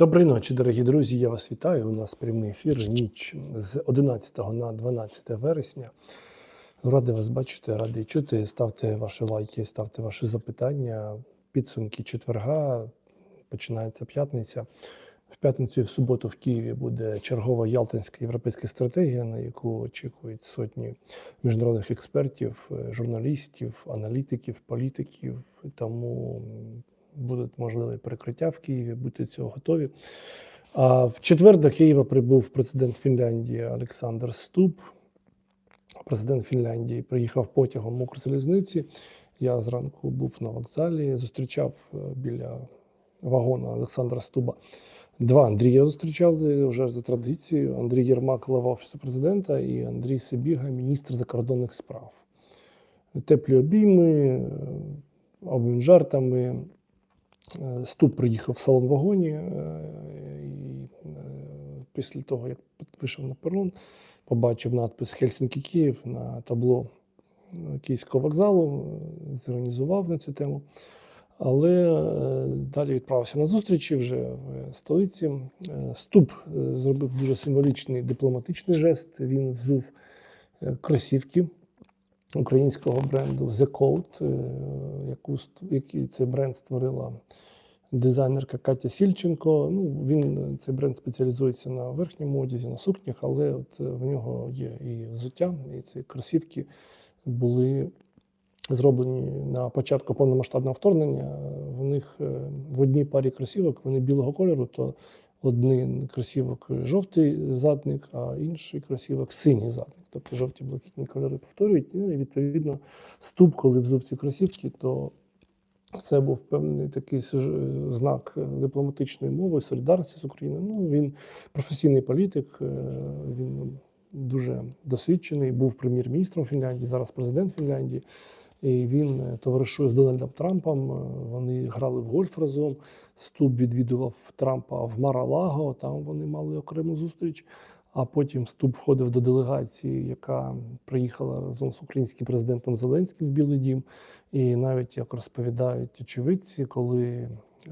Доброї ночі, дорогі друзі. Я вас вітаю. У нас прямий ефір ніч з 11 на 12 вересня. Радий вас бачити, радий чути. Ставте ваші лайки, ставте ваші запитання. Підсумки четверга. Починається п'ятниця. В п'ятницю і в суботу в Києві буде чергова Ялтинська європейська стратегія, на яку очікують сотні міжнародних експертів, е, журналістів, аналітиків, політиків. Тому буде можливе перекриття в Києві, будьте цього готові. А в четвер до Києва прибув президент Фінляндії Олександр Ступ. Президент Фінляндії приїхав потягом Укрзалізниці. Я зранку був на вокзалі, зустрічав е, біля вагона Олександра Стуба. Два Андрія зустрічали вже за традицією. Андрій Єрмак, глава офісу президента, і Андрій Сибіга, міністр закордонних справ. Теплі обійми, е, обмін жартами. Е, Ступ приїхав в салон вагоні, е, і е, після того, як вийшов на перон, побачив надпис Хельсінкі Київ на табло Київського вокзалу, зіронізував на цю тему. Але далі відправився на зустрічі вже в столиці. Ступ зробив дуже символічний дипломатичний жест. Він взув кросівки українського бренду The Code, е, яку який цей бренд створила дизайнерка Катя Сільченко. Ну, він е, цей бренд спеціалізується на верхньому одязі, на сукнях, але от е, в нього є і взуття, і ці кросівки були зроблені на початку повномасштабного вторгнення. В них в одній парі кросівок вони білого кольору, то один кросівок жовтий задник, а інший кросівок синій задник. Тобто жовті блакитні кольори повторюють. Ну і відповідно ступ, коли взув ці кросівки, то це був певний такий знак дипломатичної мови, солідарності з Україною. Ну, він професійний політик, е, він дуже досвідчений, був прем'єр-міністром Фінляндії, зараз президент Фінляндії. І він е, товаришує з Дональдом Трампом. е, Вони грали в гольф разом. Ступ відвідував Трампа в Маралаго. Там вони мали окрему зустріч. А потім Ступ входив до делегації, яка приїхала разом з українським президентом Зеленським в Білий Дім. І навіть як розповідають очевидці, коли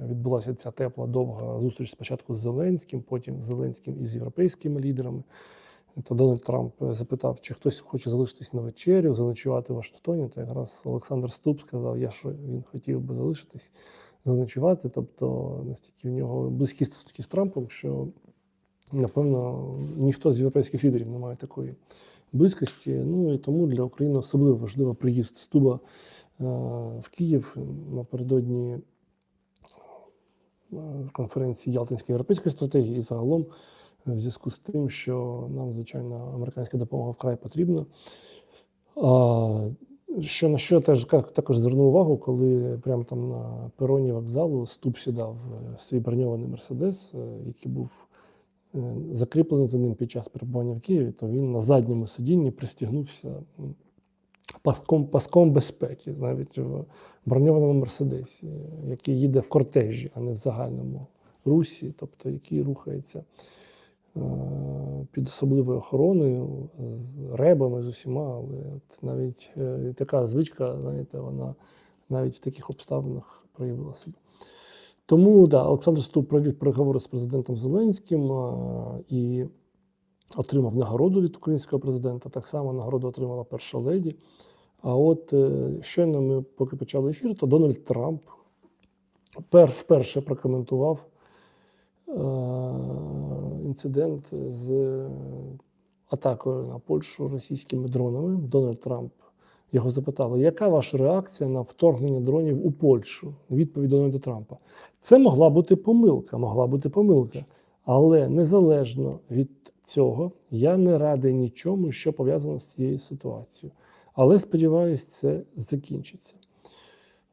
відбулася ця тепла довга зустріч спочатку з Зеленським, потім з Зеленським і з європейськими лідерами. То Дональд Трамп запитав, чи хтось хоче залишитись на вечерю, заночувати в Вашингтоні. То якраз Олександр Ступ сказав, я що він хотів би залишитись, заночувати. Тобто настільки в нього близькі стосунки з Трампом, що напевно ніхто з європейських лідерів не має такої близькості. Ну і тому для України особливо важливо приїзд Стуба е, в Київ напередодні е, конференції Ялтинської європейської стратегії і загалом е, в зв'язку з тим, що нам, звичайно, американська допомога вкрай потрібна. А, що на що я теж також звернув увагу, коли прямо там на пероні вокзалу ступ сідав е, свій броньований мерседес, е, який був е, закріплений за ним під час перебування в Києві, то він на задньому сидінні пристігнувся паском, паском безпеки, навіть в броньованому мерседесі, який їде в кортежі, а не в загальному русі, тобто який рухається під особливою охороною, з ребами, з усіма, але от навіть е, така звичка, знаєте, вона навіть в таких обставинах проявила себе. Тому да, Олександр Ступ провів переговори з президентом Зеленським е, і отримав нагороду від українського президента. Так само нагороду отримала перша леді. А от е, щойно ми поки почали ефір, то Дональд Трамп вперше прокоментував е, інцидент з атакою на Польщу російськими дронами. Дональд Трамп його запитали, яка ваша реакція на вторгнення дронів у Польщу? Відповідь Дональда Трампа. Це могла бути помилка, могла бути помилка. Але незалежно від цього, я не радий нічому, що пов'язано з цією ситуацією. Але сподіваюся, це закінчиться.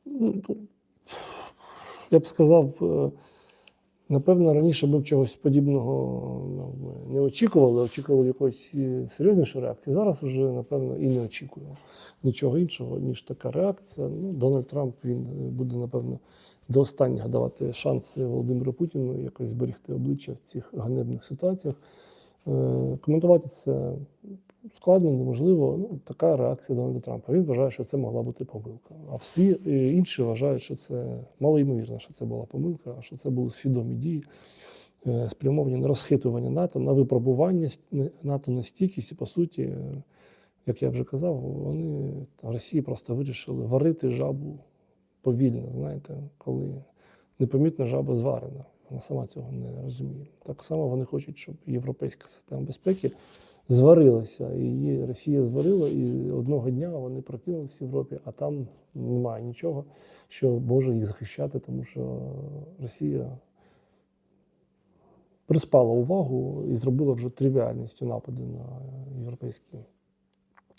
Ну, Я б сказав, е, напевно, раніше ми б чогось подібного ну, не очікували, очікували якоїсь е, серйознішої реакції. Зараз вже, напевно, і не очікуємо нічого іншого, ніж така реакція. Ну, Дональд Трамп він е, буде, напевно, до останнього давати шанси Володимиру Путіну якось зберегти обличчя в цих ганебних ситуаціях. Е, Коментувати це складно, неможливо. Ну, така реакція Дональда Трампа. Він вважає, що це могла бути помилка. А всі е, інші вважають, що це малоймовірно, що це була помилка, а що це були свідомі дії. е, спрямовані на розхитування НАТО, на випробування НАТО на стійкість. І по суті, е, як я вже казав, вони в Росії просто вирішили варити жабу повільно. Знаєте, коли непомітна жаба зварена. Вона сама цього не розуміє. Так само вони хочуть, щоб європейська система безпеки зварилася. Її Росія зварила, і одного дня вони прокинулися в Європі, а там немає нічого, що може їх захищати, тому що Росія приспала увагу і зробила вже тривіальністю напади на європейські,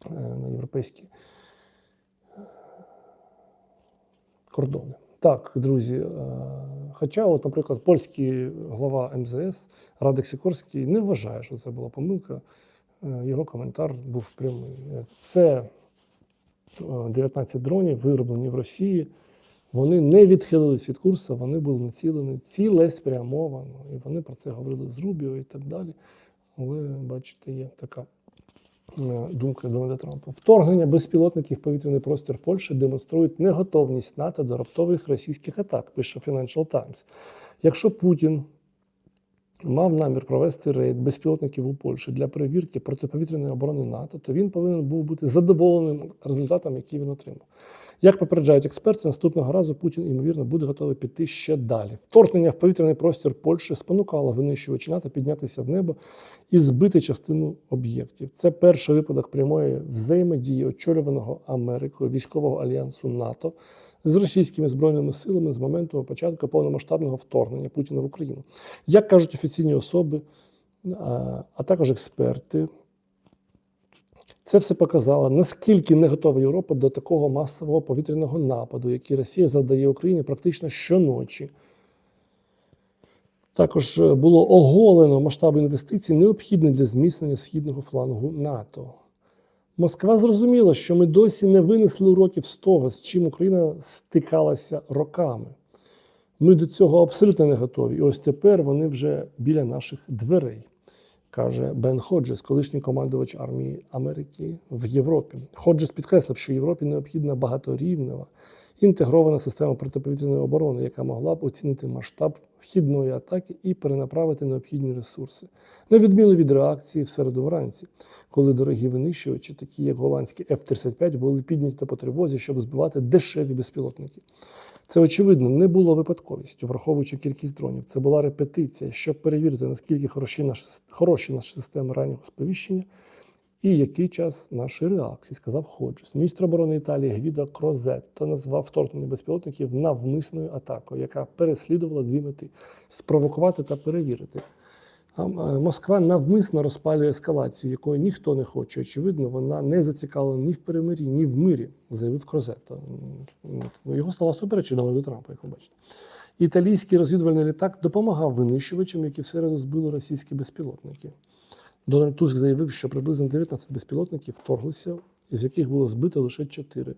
е, на європейські е, кордони. Так, друзі. е, Хоча, от, наприклад, польський глава МЗС Радик Сікорський не вважає, що це була помилка. Е, Його коментар був прямий. Е, Це е, 19 дронів, вироблені в Росії. Вони не відхилились від курсу, вони були націлені цілеспрямовано. І вони про це говорили з Рубіо і так далі. Але, бачите, є така е, думка Дональда Трампа. Вторгнення безпілотників в повітряний простір Польщі демонструють неготовність НАТО до раптових російських атак, пише Financial Times. Якщо Путін мав намір провести рейд безпілотників у Польщі для перевірки протиповітряної оборони НАТО, то він повинен був бути задоволеним результатом, який він отримав. Як попереджають експерти, наступного разу Путін, ймовірно, буде готовий піти ще далі. Вторгнення в повітряний простір Польщі спонукало винищувачі НАТО піднятися в небо і збити частину об'єктів. Це перший випадок прямої взаємодії очолюваного Америкою військового альянсу НАТО з російськими збройними силами з моменту початку повномасштабного вторгнення Путіна в Україну. Як кажуть офіційні особи, а також експерти, це все показало, наскільки не готова Європа до такого масового повітряного нападу, який Росія завдає Україні практично щоночі. Також е, було оголено масштаби інвестицій, необхідні для зміцнення східного флангу НАТО. Москва зрозуміла, що ми досі не винесли уроків з того, з чим Україна стикалася роками. Ми до цього абсолютно не готові. І ось тепер вони вже біля наших дверей, каже Бен Ходжес, колишній командувач армії Америки в Європі. Ходжес підкреслив, що Європі необхідна багаторівнева інтегрована система протиповітряної оборони, яка могла б оцінити масштаб вхідної атаки і перенаправити необхідні ресурси, на відміну від реакції в середу вранці, коли дорогі винищувачі, такі як голландські F-35, були підняті по тривозі, щоб збивати дешеві безпілотники. Це, очевидно, не було випадковістю, враховуючи кількість дронів. Це була репетиція, щоб перевірити, наскільки хороші наші, хороші наші системи раннього сповіщення і який час нашої реакції, сказав Ходжес. Міністр оборони Італії Гвідо Крозетто назвав вторгнення безпілотників навмисною атакою, яка переслідувала дві мети спровокувати та перевірити. Москва навмисно розпалює ескалацію, якої ніхто не хоче. Очевидно, вона не зацікавлена ні в перемирі, ні в мирі, заявив Крозетто. Його слова суперечить Дональду Трампу, як ви бачите. Італійський розвідувальний літак допомагав винищувачам, які в середу збили російські безпілотники. Дональд Туск заявив, що приблизно 19 безпілотників вторглися, із яких було збито лише 4.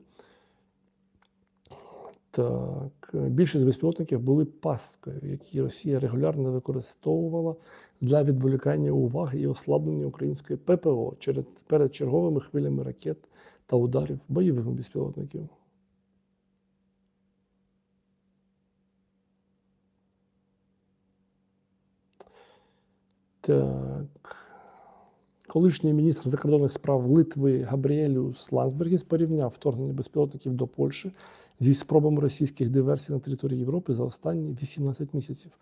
Так, більшість безпілотників були пасткою, які Росія регулярно використовувала для відволікання уваги і ослаблення української ППО перед, перед черговими хвилями ракет та ударів бойових безпілотників. Так. Колишній міністр закордонних справ Литви Габріеліус Лансбергіс порівняв вторгнення безпілотників до Польщі зі спробами російських диверсій на території Європи за останні 18 місяців.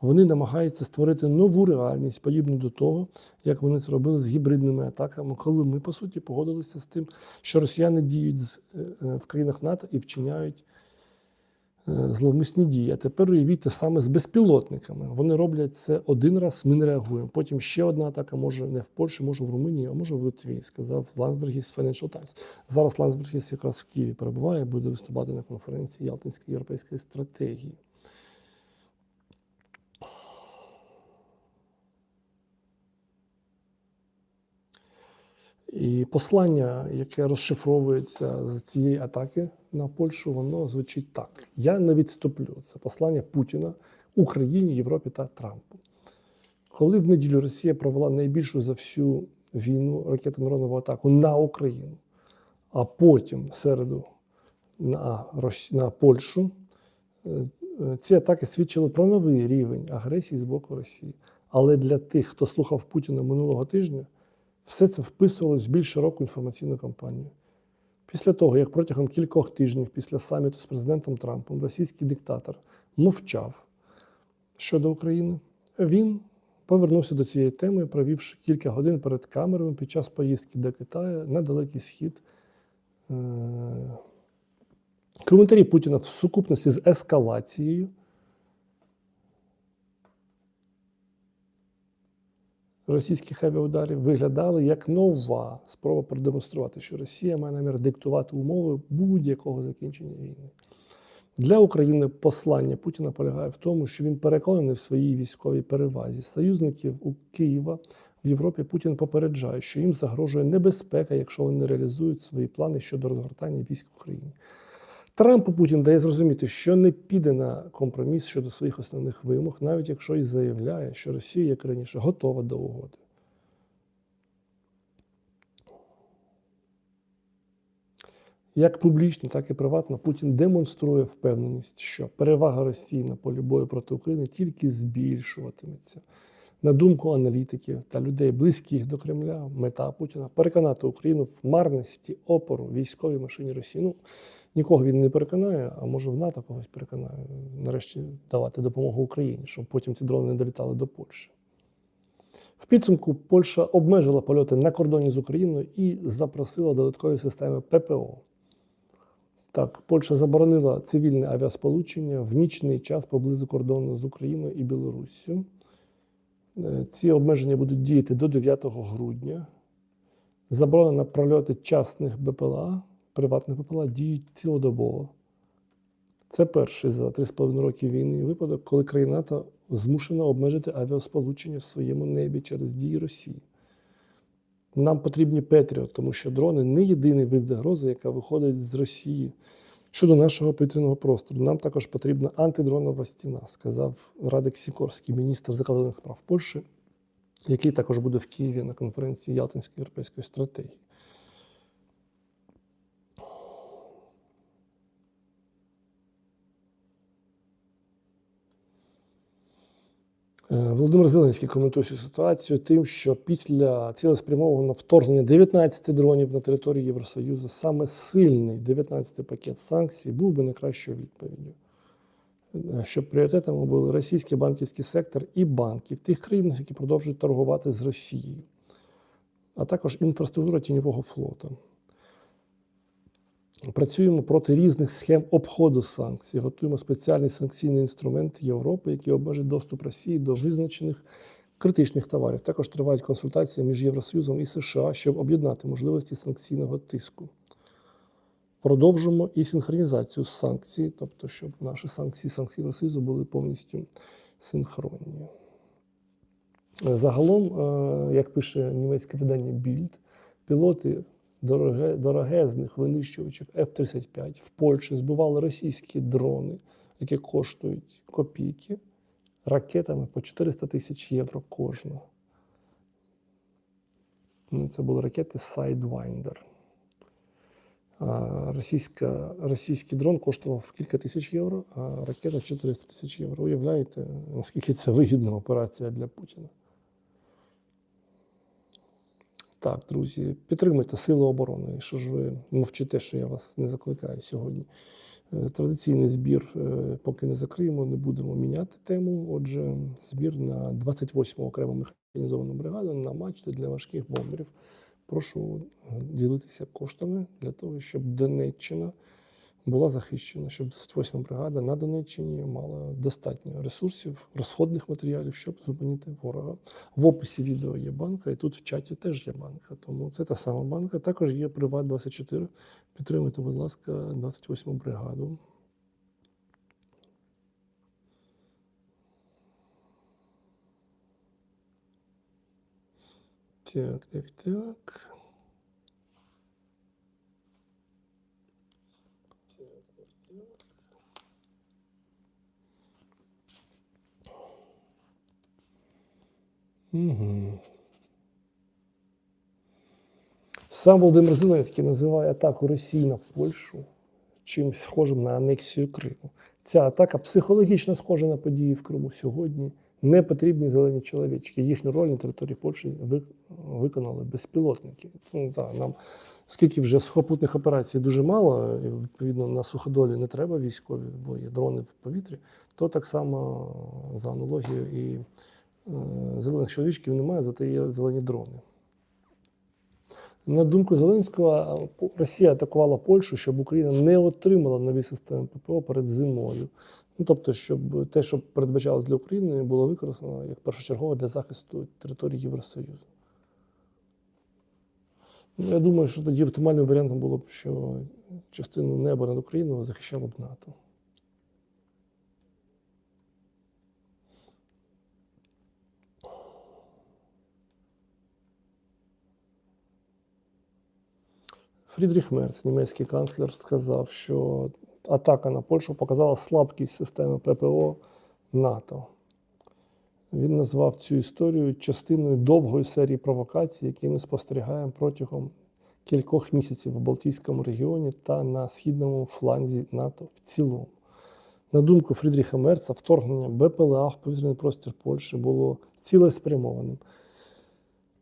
Вони намагаються створити нову реальність, подібну до того, як вони це робили з гібридними атаками, коли ми, по суті, погодилися з тим, що росіяни діють е, е, в країнах НАТО і вчиняють зловмисні дії. А тепер уявіть те саме з безпілотниками. Вони роблять це один раз, ми не реагуємо. Потім ще одна атака, може не в Польщі, може в Румунії, а може в Литві, сказав Лансбергіс з Financial Times. Зараз Лансбергіс якраз в Києві перебуває, буде виступати на конференції Ялтинської європейської стратегії. І послання, яке розшифровується з цієї атаки на Польщу, воно звучить так: Я не відступлю. Це послання Путіна Україні, Європі та Трампу. Коли в неділю Росія провела найбільшу за всю війну ракетно-дронову атаку на Україну, а потім середу на, на Польщу, е, е, ці атаки свідчили про новий рівень агресії з боку Росії. Але для тих, хто слухав Путіна минулого тижня, все це вписувалось в більш широку інформаційну кампанію. Після того, як протягом кількох тижнів після саміту з президентом Трампом російський диктатор мовчав щодо України, він повернувся до цієї теми, провівши кілька годин перед камерами під час поїздки до Китаю на Далекий Схід. Е, Коментарі Путіна в сукупності з ескалацією російських авіаударів виглядали як нова спроба продемонструвати, що Росія має намір диктувати умови будь-якого закінчення війни. Для України послання Путіна полягає в тому, що він переконаний в своїй військовій перевазі союзників у Києва в Європі. Путін попереджає, що їм загрожує небезпека, якщо вони реалізують свої плани щодо розгортання військ в Україні. Трампу Путін дає зрозуміти, що не піде на компроміс щодо своїх основних вимог, навіть якщо і заявляє, що Росія, як раніше, готова до угоди. Як публічно, так і приватно Путін демонструє впевненість, що перевага Росії на полі бою проти України тільки збільшуватиметься. На думку аналітиків та людей, близьких до Кремля, мета Путіна переконати Україну в марності опору військовій машині Росії. Ну, нікого він не переконає, а може в НАТО когось переконає, нарешті давати допомогу Україні, щоб потім ці дрони не долітали до Польщі. В підсумку Польща обмежила польоти на кордоні з Україною і запросила додаткові системи ППО. Так, Польща заборонила цивільне авіасполучення в нічний час поблизу кордону з Україною і Білоруссю. Е, Ці обмеження будуть діяти до 9 грудня. Заборона на прольоти частних БПЛА, приватних БПЛА діють цілодобово. Це перший за 3,5 роки війни випадок, коли країна НАТО змушена обмежити авіасполучення в своєму небі через дії Росії. Нам потрібні Петріот, тому що дрони не єдиний вид загрози, яка виходить з Росії щодо нашого повітряного простору. Нам також потрібна антидронова стіна, сказав Радик Сікорський, міністр закордонних справ Польщі, який також буде в Києві на конференції Ялтинської європейської стратегії. Володимир Зеленський коментує цю ситуацію тим, що після цілеспрямованого вторгнення 19 дронів на територію Євросоюзу саме сильний 19 пакет санкцій був би найкращою відповіддю. Е, Щоб пріоритетами були російський банківський сектор і банки в тих країнах, які продовжують торгувати з Росією, а також інфраструктура тіньового флоту. Працюємо проти різних схем обходу санкцій, готуємо спеціальний санкційний інструмент Європи, який обмежить доступ Росії до визначених критичних товарів. Також тривають консультації між Євросоюзом і США, щоб об'єднати можливості санкційного тиску. Продовжимо і синхронізацію санкцій, тобто, щоб наші санкції санкції Євросоюзу були повністю синхронні. Загалом, е, як пише німецьке видання Більд, пілоти дороге, дорогезних винищувачів F-35 в Польщі збивали російські дрони, які коштують копійки, ракетами по 400 тисяч євро кожна. Ну, Це були ракети Sidewinder. Російська, російський дрон коштував кілька тисяч євро, а ракета 400 тисяч євро. Уявляєте, наскільки це вигідна операція для Путіна? Так, друзі, підтримуйте Сили оборони. Що ж ви мовчите, що я вас не закликаю сьогодні. Е, Традиційний збір, е, поки не закриємо, не будемо міняти тему. Отже, збір на 28-му окрему механізовану бригаду на мачти для важких бомберів. Прошу е, ділитися коштами для того, щоб Донеччина була захищена, щоб 28 бригада на Донеччині мала достатньо ресурсів, розходних матеріалів, щоб зупинити ворога. В описі відео є банка, і тут в чаті теж є банка. Тому це та сама банка. Також є Приват 24. Підтримуйте, будь ласка, 28 бригаду. Так, так, так. Угу. Сам Володимир Зеленський називає атаку Росії на Польщу чимось схожим на анексію Криму. Ця атака психологічно схожа на події в Криму сьогодні. Не потрібні зелені чоловічки. Їхню роль на території Польщі виконали безпілотники. Ну, так, нам скільки вже сухопутних операцій дуже мало, і відповідно на суходолі не треба військові, бо є дрони в повітрі, то так само за аналогією і зелених чоловічків немає, зате є зелені дрони. На думку Зеленського, Росія атакувала Польщу, щоб Україна не отримала нові системи ППО перед зимою. Ну, тобто, щоб те, що передбачалось для України, було використано як першочергово для захисту території Євросоюзу. Ну, я думаю, що тоді оптимальним варіантом було б, що частину неба над Україною захищало б НАТО. Фрідріх Мерц, німецький канцлер, сказав, що атака на Польщу показала слабкість системи ППО НАТО. Він назвав цю історію частиною довгої серії провокацій, які ми спостерігаємо протягом кількох місяців в Балтійському регіоні та на східному фланзі НАТО в цілому. На думку Фрідріха Мерца, вторгнення БПЛА в повітряний простір Польщі було цілеспрямованим.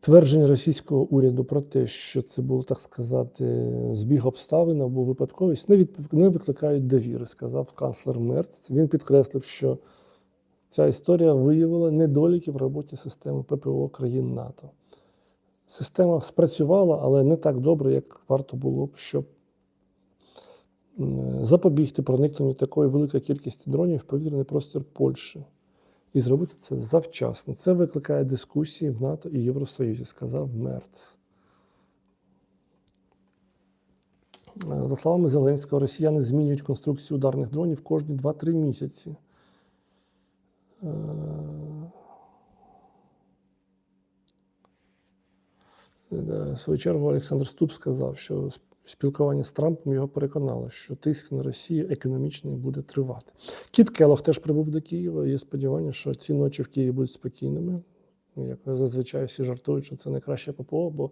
Твердження російського уряду про те, що це було, так сказати, збіг обставин або випадковість, не, відпов- не викликають довіри, сказав канцлер Мерц. Він підкреслив, що ця історія виявила недоліки в роботі системи ППО країн НАТО. Система спрацювала, але не так добре, як варто було б, щоб запобігти проникненню такої великої кількості дронів в повітряний простір Польщі. І зробити це завчасно. Це викликає дискусії в НАТО і Євросоюзі, сказав Мерц. Е, За словами Зеленського, росіяни змінюють конструкцію ударних дронів кожні 2-3 місяці. Е, Е, В свою чергу Олександр Ступ сказав, що спілкування з Трампом його переконало, що тиск на Росію економічний буде тривати. Кіт Келох теж прибув до Києва. Є сподівання, що ці ночі в Києві будуть спокійними. Ну, Як зазвичай всі жартують, що це найкраще ППО, бо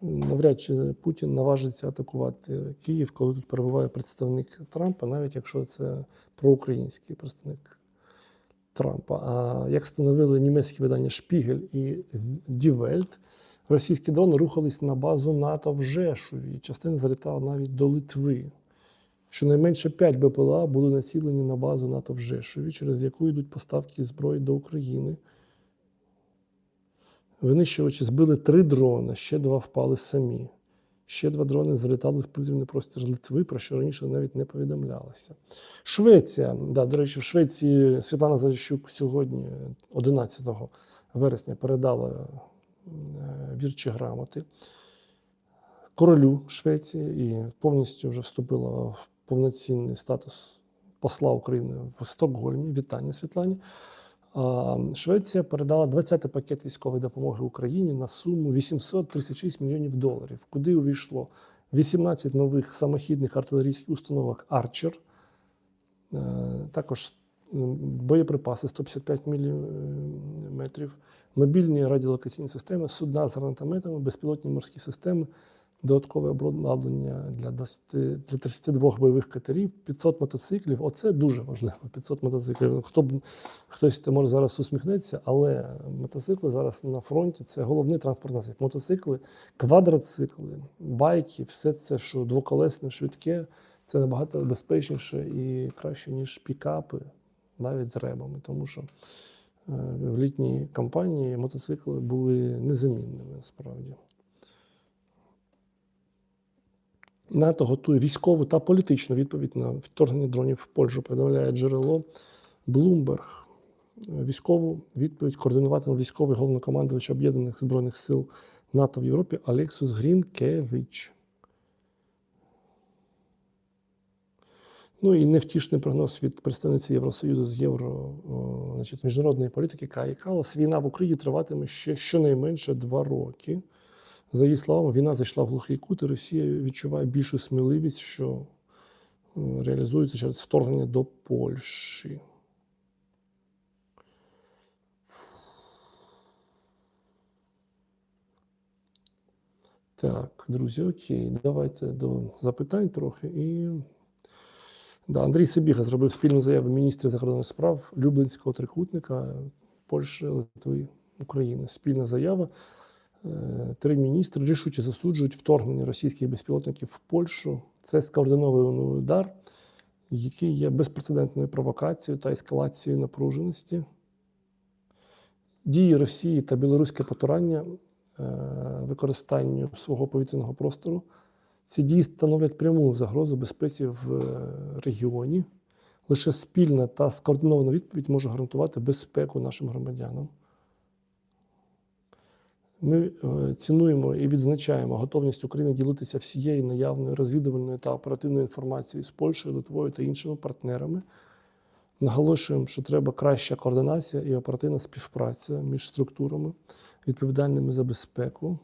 навряд чи Путін наважиться атакувати Київ, коли тут перебуває представник Трампа, навіть якщо це проукраїнський представник Трампа. А як встановили німецькі видання Шпігель і Welt, російські дрони рухались на базу НАТО в Жешові. Частина залітала навіть до Литви. Щонайменше 5 БПЛА були націлені на базу НАТО в Жешові, через яку йдуть поставки зброї до України. Винищувачі збили три дрони, ще два впали самі. Ще два дрони залітали в повітряний простір Литви, про що раніше навіть не повідомлялося. Швеція, да, до речі, в Швеції Світлана Заліщук сьогодні, 11 вересня, передала вірчі грамоти королю Швеції і повністю вже вступила в повноцінний статус посла України в Стокгольмі. Вітання Світлані. Швеція передала 20-й пакет військової допомоги Україні на суму 836 мільйонів доларів, куди увійшло 18 нових самохідних артилерійських установок Арчер, е, також боєприпаси 155 мм, мобільні радіолокаційні системи, судна з гранатометами, безпілотні морські системи, додаткове обладнання для 20, для 32 бойових катерів, 500 мотоциклів. Оце дуже важливо. 500 мотоциклів. Хто б хтось це може зараз усміхнеться, але мотоцикли зараз на фронті це головний транспортний засіб. Мотоцикли, квадроцикли, байки, все це, що двоколесне, швидке, це набагато безпечніше і краще, ніж пікапи, навіть з ребами. Тому що е, в літній кампанії мотоцикли були незамінними насправді. НАТО готує військову та політичну відповідь на вторгнення дронів в Польщу, повідомляє джерело Bloomberg. Військову відповідь координуватиме військовий головнокомандувач Об'єднаних Збройних сил НАТО в Європі Алексус Грінкевич. Ну і невтішний прогноз від представниці Євросоюзу з євро, значить, міжнародної політики Каї Калас. Війна в Україні триватиме ще щонайменше два роки. За її словами, війна зайшла в глухий кут, і Росія відчуває більшу сміливість, що реалізується через вторгнення до Польщі. Так, друзі, окей, давайте до запитань трохи. І Да, Андрій Сибіга зробив спільну заяву міністрів закордонних справ Люблинського трикутника Польщі, Литви, України. Спільна заява. Е, Три міністри рішуче засуджують вторгнення російських безпілотників в Польщу. Це скоординований удар, який є безпрецедентною провокацією та ескалацією напруженості. Дії Росії та білоруське потурання е, використанню свого повітряного простору. Ці дії становлять пряму загрозу безпеці в е, регіоні. Лише спільна та скоординована відповідь може гарантувати безпеку нашим громадянам. Ми е, цінуємо і відзначаємо готовність України ділитися всією наявною розвідувальною та оперативною інформацією з Польщею, Литвою та іншими партнерами. Наголошуємо, що треба краща координація і оперативна співпраця між структурами, відповідальними за безпеку.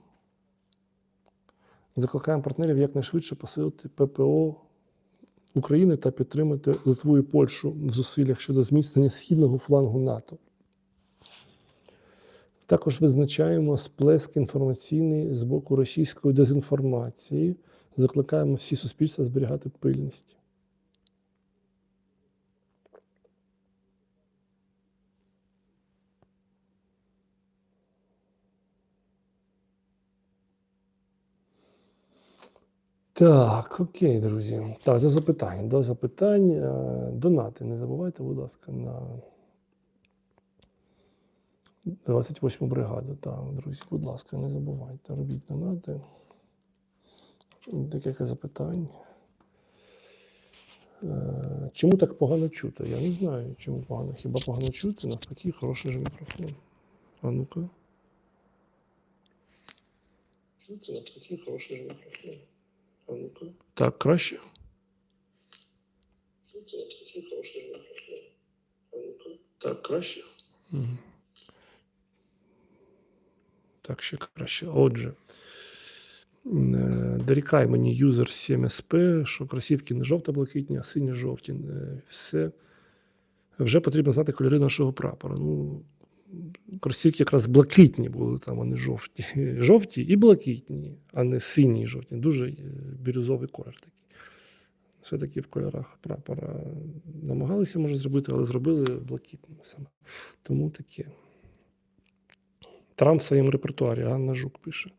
Закликаємо партнерів якнайшвидше посилити ППО України та підтримати Литву і Польщу в зусиллях щодо зміцнення східного флангу НАТО. Також визначаємо сплеск інформаційний з боку російської дезінформації. Закликаємо всі суспільства зберігати пильність. Так, окей, друзі. Так, до запитань. До запитань. Донати. Не забувайте, будь ласка, на 28 бригаду. Так, друзі, будь ласка, не забувайте. Робіть донати. Декілька запитань. Е, Чому так погано чути? Я не знаю, чому погано. Хіба погано чути? Навпаки, хороший же мікрофон. А ну-ка. Чути, навпаки, хороший же мікрофон. Так, краще. Так, краще. Так, ще краще. Отже, е, дорікає мені юзер 7SP, що кросівки не жовто-блакитні, а сині-жовті. Е, Все. Вже потрібно знати кольори нашого прапора. Ну, кросівки якраз блакитні були там, не жовті. Жовті і блакитні, а не сині і жовті. Дуже е, бірюзовий колір такий. Все-таки в кольорах прапора намагалися, може, зробити, але зробили блакитними саме. Тому таке. Трамп в своєму репертуарі, Ганна Жук пише.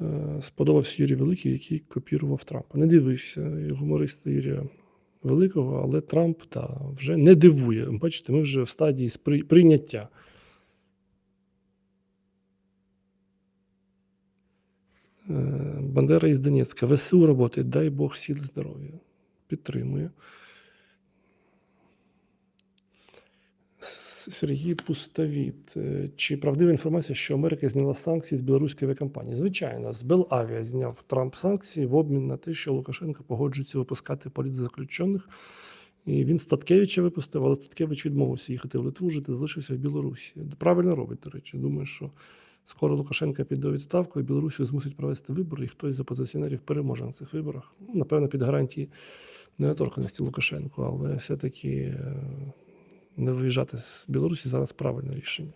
Е, Сподобався Юрій Великий, який копірував Трампа. Не дивився гумориста Юрія Великого, але Трамп та, вже не дивує. Бачите, ми вже в стадії сприй прийняття. Е, Бандера із Донецька. ВСУ роботи, дай Бог сіл здоров'я. Підтримує. Сергій Пустовіт. Е, Чи правдива інформація, що Америка зняла санкції з білоруської авіакомпанії? Звичайно, з Белавіа зняв Трамп санкції в обмін на те, що Лукашенко погоджується випускати політзаключених. І він Статкевича випустив, але Статкевич відмовився їхати в Литву, жити, залишився в Білорусі. Правильно робить, до речі. Думаю, що скоро Лукашенко піде у відставку, і Білорусі змусить провести вибори, і хтось з опозиціонерів переможе на цих виборах. Ну, Напевно, під гарантії недоторканості Лукашенко, але все-таки е, не виїжджати з Білорусі зараз правильне рішення.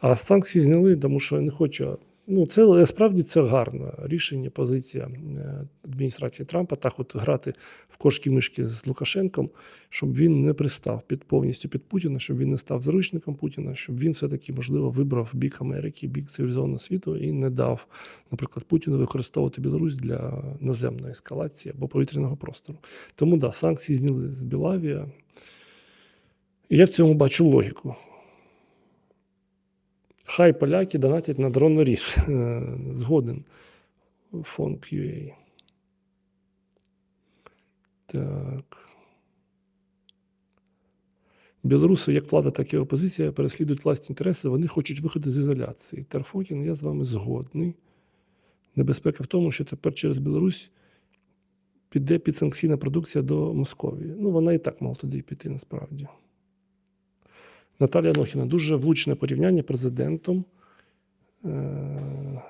А санкції зняли, тому що я не хочу. Ну, це справді це гарне рішення, позиція е, адміністрації Трампа, так от грати в кошки-мишки з Лукашенком, щоб він не пристав під повністю під Путіна, щоб він не став заручником Путіна, щоб він все-таки, можливо, вибрав бік Америки, бік цивілізованого світу і не дав, наприклад, Путіну використовувати Білорусь для наземної ескалації або повітряного простору. Тому да, санкції зняли з Білавія. Я в цьому бачу логіку. Хай поляки донатять на дроноріз. Е, Згоден. Фонд QA. Так. Білоруси, як влада, так і опозиція, переслідують власні інтереси. Вони хочуть виходу з ізоляції. Терфокін, я з вами згодний. Небезпека в тому, що тепер через Білорусь піде підсанкційна продукція до Московії. Ну, вона і так мала туди піти насправді. Наталія Нохіна дуже влучне порівняння президентом е-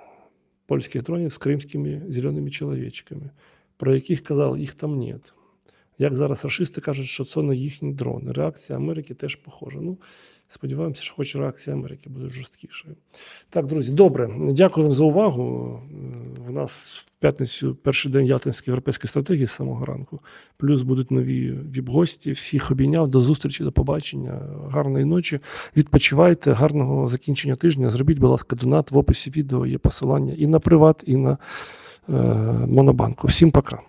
польських дронів з кримськими зеленими чоловічками, про яких казали, їх там нет. Як зараз рашисти кажуть, що це не їхні дрони. Реакція Америки теж похожа. Ну, сподіваємося, що хоч реакція Америки буде жорсткішою. Так, друзі, добре. Дякую вам за увагу. У нас в п'ятницю перший день Ятинської європейської стратегії з самого ранку. Плюс будуть нові віп-гості. Всіх обійняв. До зустрічі, до побачення. Гарної ночі. Відпочивайте, гарного закінчення тижня. Зробіть, будь ласка, донат. В описі відео є посилання і на приват, і на е, Монобанку. Всім пока.